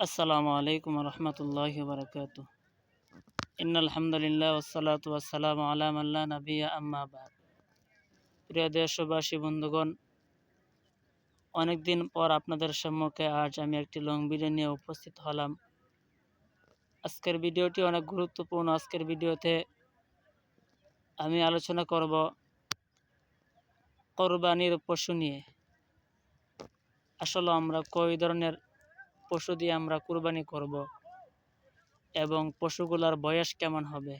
আসসালামু আলাইকুম রহমতুল্লাহ বরকাত ইন আলহামদুলিল্লাহ ওসালাত ওয়াসালাম আলাম আল্লাহ নবিয়া আম্মাবাদ প্রিয় দেশবাসী, বন্ধুগণ, অনেকদিন পর আপনাদের সম্মুখে আজ আমি একটি লং ভিডিও নিয়ে উপস্থিত হলাম। আজকের ভিডিওটি অনেক গুরুত্বপূর্ণ। আজকের ভিডিওতে আমি আলোচনা করব কোরবানির পশু নিয়ে। আসলে আমরা কই ধরনের পশু দিয়ে আমরা কুরবানি করব এবং পশুগুলোর বয়স কেমন হবে?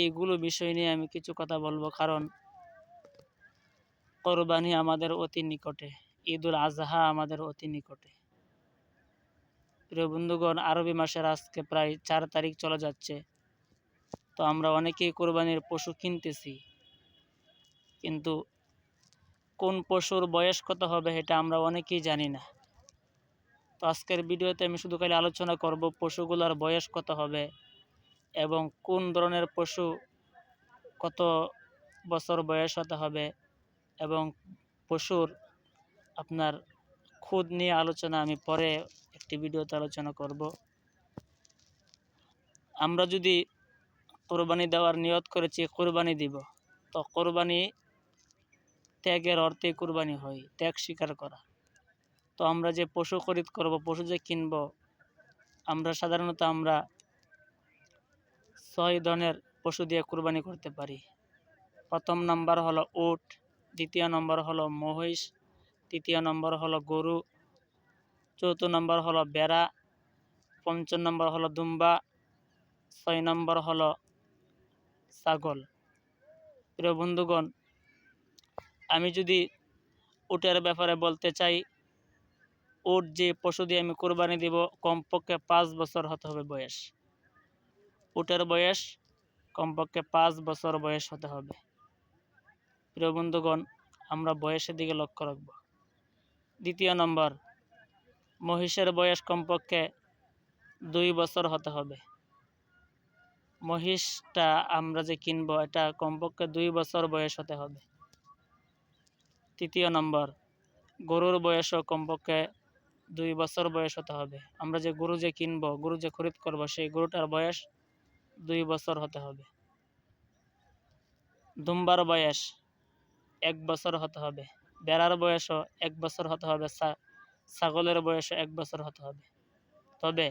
এইগুলো বিষয় নিয়ে আমি কিছু কথা বলব, কারণ কোরবানি আমাদের অতি নিকটে, ঈদুল আজহা আমাদের অতি নিকটে। প্রিয় বন্ধুগণ, আরবি মাসের আজকে প্রায় চার তারিখ চলে যাচ্ছে। তো আমরা অনেকেই কোরবানির পশু কিনতেছি, কিন্তু কোন পশুর বয়স কত হবে এটা আমরা অনেকেই জানি না। তো আজকের ভিডিওতে আমি শুধু খালি আলোচনা করব পশুগুলোর বয়স কত হবে এবং কোন ধরনের পশু কত বছর বয়স হতে হবে এবং পশুর আপনার খুদ নিয়ে আলোচনা আমি পরে একটি ভিডিওতে আলোচনা করব। আমরা যদি কোরবানি দেওয়ার নিয়ত করেছি, কোরবানি দিব। তো কোরবানি ত্যাগের অর্থে কোরবানি হয়, ত্যাগ স্বীকার করা। তো আমরা যে পশু খরিদ করব, পশু যে কিনব, আমরা সাধারণত আমরা ছয় ধরনের পশু দিয়ে কুরবানি করতে পারি। প্রথম নম্বর হলো উট, দ্বিতীয় নম্বর হলো মহিষ, তৃতীয় নম্বর হলো গরু চৌথ নম্বর হলো বেড়া, পঞ্চম নম্বর হলো দুম্বা, ছয় নম্বর হলো ছাগল। প্রিয় বন্ধুগণ, আমি যদি উটের ব্যাপারে বলতে চাই উট যে পশু দিয়ে আমি কোরবানি দিব, কমপক্ষে পাঁচ বছর হতে হবে বয়স। উটের বয়স কমপক্ষে পাঁচ বছর বয়স হতে হবে। প্রিয় বন্ধুগণ, আমরা বয়সের দিকে লক্ষ্য রাখব। দ্বিতীয় নম্বর, মহিষের বয়স কমপক্ষে দুই বছর হতে হবে। মহিষটা আমরা যে কিনবো, এটা কমপক্ষে দুই বছর বয়স হতে হবে। তৃতীয় নম্বর, গরুর বয়সও কমপক্ষে দুই বছর বয়স হতে হবে। আমরা যে গরু যে কিনব, গরু যে খরিদ করব, সেই গরুটার বয়স দুই বছর হতে হবে। দুম্বার বয়স এক বছর হতে হবে। বেড়ার বয়সও এক বছর হতে হবে ছাগলের বয়সও এক বছর হতে হবে। তবে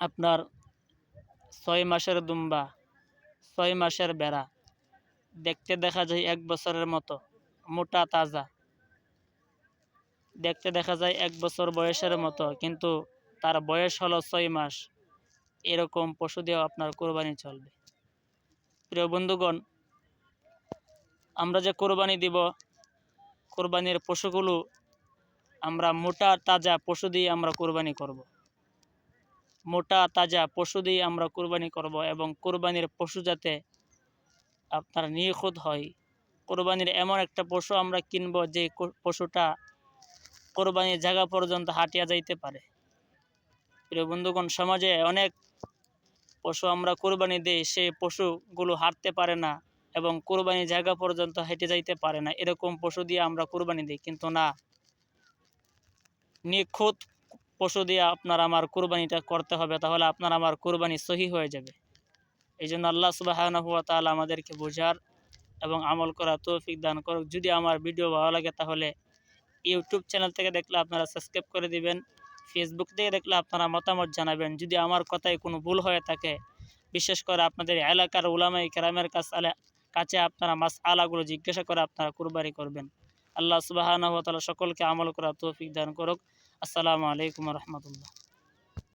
আপনার ছয় মাসের দুম্বা, ছয় মাসের বেড়া দেখতে দেখা যায় এক বছরের মতো, মোটা, তাজা। দেখতে দেখা যায় এক বছর বয়সের মতো, কিন্তু তার বয়স হলো ছয় মাস। এরকম পশু দিয়েও আপনার কোরবানি চলবে। প্রিয় বন্ধুগণ, আমরা যে কোরবানি দিব, কোরবানির পশুগুলো আমরা মোটা, তাজা পশু দিয়ে আমরা কোরবানি করব। মোটা, তাজা পশু দিয়ে আমরা কোরবানি করব এবং কোরবানির পশু যাতে আপনার নিখুঁত হয়। কোরবানির এমন একটা পশু আমরা কিনব যে পশুটা কোরবানির জায়গা পর্যন্ত হাঁটিয়া যাইতে পারে। প্রিয় বন্ধুগণ, সমাজে অনেক পশু আমরা কোরবানি দিই সে পশুগুলো হাঁটতে পারে না এবং কোরবানি জায়গা পর্যন্ত হেঁটে যাইতে পারে না। এরকম পশু দিয়ে আমরা কোরবানি দিই, কিন্তু না। নিখুঁত পশু দিয়ে আপনার আমার কোরবানিটা করতে হবে, তাহলে আপনার আমার কোরবানি সহি হয়ে যাবে। এই জন্য আল্লাহ সুবাহ তালা আমাদেরকে বোঝার এবং আমল করা তৌফিক দান করুক। যদি আমার ভিডিও ভালো লাগে, তাহলে ইউটিউব চ্যানেল থেকে দেখলে আপনারা সাবস্ক্রাইব করে দিবেন ফেসবুক থেকে দেখলে আপনারা মতামত জানাবেন। যদি আমার কথায় কোনো ভুল হয়ে থাকে, বিশেষ করে আপনাদের এলাকার উলামাই কেরামের কাছে কাছে আপনারা মাস আলাগুলো জিজ্ঞাসা করে আপনারা কুরবারি করবেন। আল্লাহ সুবাহ সকলকে আমল করা তৌফিক দান করুক। আসসালামু আলাইকুম রহমতুল্লাহ।